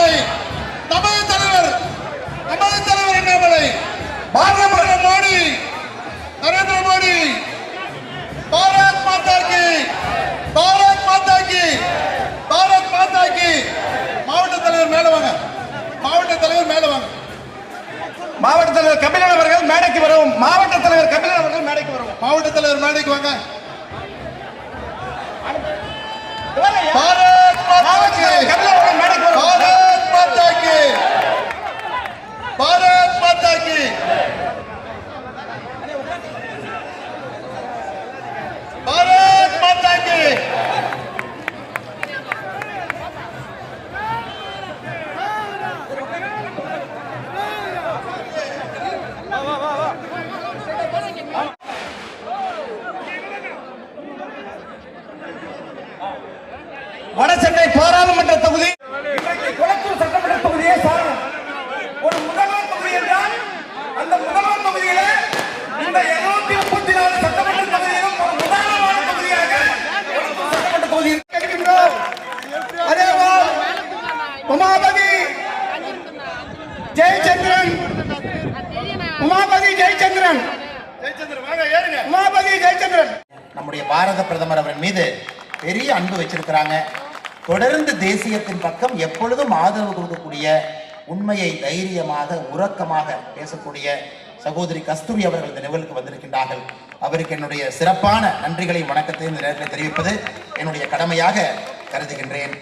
அண்ணாமலை நமது தலைவர் நமது தலைவர் அண்ணாமலை பாரத மோடி நரேந்திர மோடி பாரத் மாதா கி பாரத் மாதா கி பாரத் மாதா கி மாவட்ட தலைவர் மேல வாங்க மாவட்ட தலைவர் மேல வாங்க. மாவட்ட தலைவர் கபிலன் அவர்கள் மேடைக்கு வரவும் மாவட்ட தலைவர் கபிலன் அவர்கள் மேடைக்கு வரவும். மாவட்ட தலைவர் மேடைக்கு வாங்க. பாரத் மாதா கி உமாபதி! ஜெயச்சந்திரன்! உமாபதி ஜெயச்சந்திரன்! ஜெயச்சந்திரன் வாங்க ஏறுங்க. உமாபதி ஜெயச்சந்திரன்! நம்முடைய பாரத பிரதமர் அவர் மீது பெரிய அன்பு வச்சிருக்கிறாங்க. தொடர்ந்து தேசியத்தின் பக்கம் எப்பொழுதும் ஆதரவு கொடுக்கக்கூடிய உண்மையை தைரியமாக உறக்கமாக பேசக்கூடிய சகோதரி கஸ்தூரி அவர்கள் இந்த நிகழ்வுக்கு வந்திருக்கின்றார்கள். அவருக்கு என்னுடைய சிறப்பான நன்றிகளையும் வணக்கத்தையும் இந்த நேரத்தில் தெரிவிப்பது என்னுடைய கடமையாக கருதுகின்றேன்.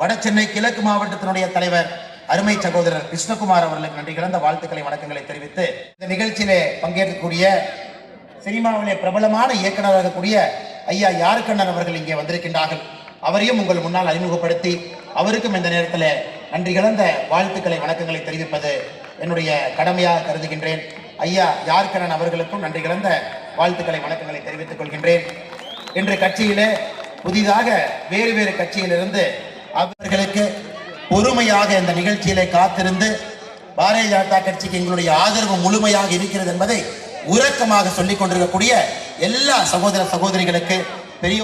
வட சென்னை கிழக்கு மாவட்டத்தினுடைய தலைவர் அருமை சகோதரர் கிருஷ்ணகுமார் அவர்களுக்கு நன்றி கலந்த வாழ்த்துக்களை வணக்கங்களை தெரிவித்து இந்த நிகழ்ச்சியிலே பங்கேற்கக்கூடிய சினிமாவிலே பிரபலமான இயக்குநராக கூடிய ஐயா யாருக்கண்ணன் அவர்கள் இங்கே வந்திருக்கின்றார்கள். அவரையும் உங்கள் முன்னால் அறிமுகப்படுத்தி அவருக்கும் இந்த நேரத்தில் நன்றி கலந்த வாழ்த்துக்களை வணக்கங்களை தெரிவிப்பது என்னுடைய கடமையாக கருதுகின்றேன். ஐயா யார்கண்ணன் அவர்களுக்கும் நன்றி கலந்த வாழ்த்துக்களை வணக்கங்களை தெரிவித்துக் கொள்கின்றேன். இன்று கட்சியிலே புதிதாக வேறு வேறு கட்சியிலிருந்து அவர்களுக்கு பொறுமையாக இந்த நிகழ்ச்சியிலே காத்திருந்து பாரதிய ஜனதா கட்சிக்கு எங்களுடைய ஆதரவு முழுமையாக இருக்கிறது என்பதை உறக்கமாக சொல்லிக் கொண்டிருக்கக்கூடிய எல்லா சகோதர சகோதரிகளுக்கு பெரிய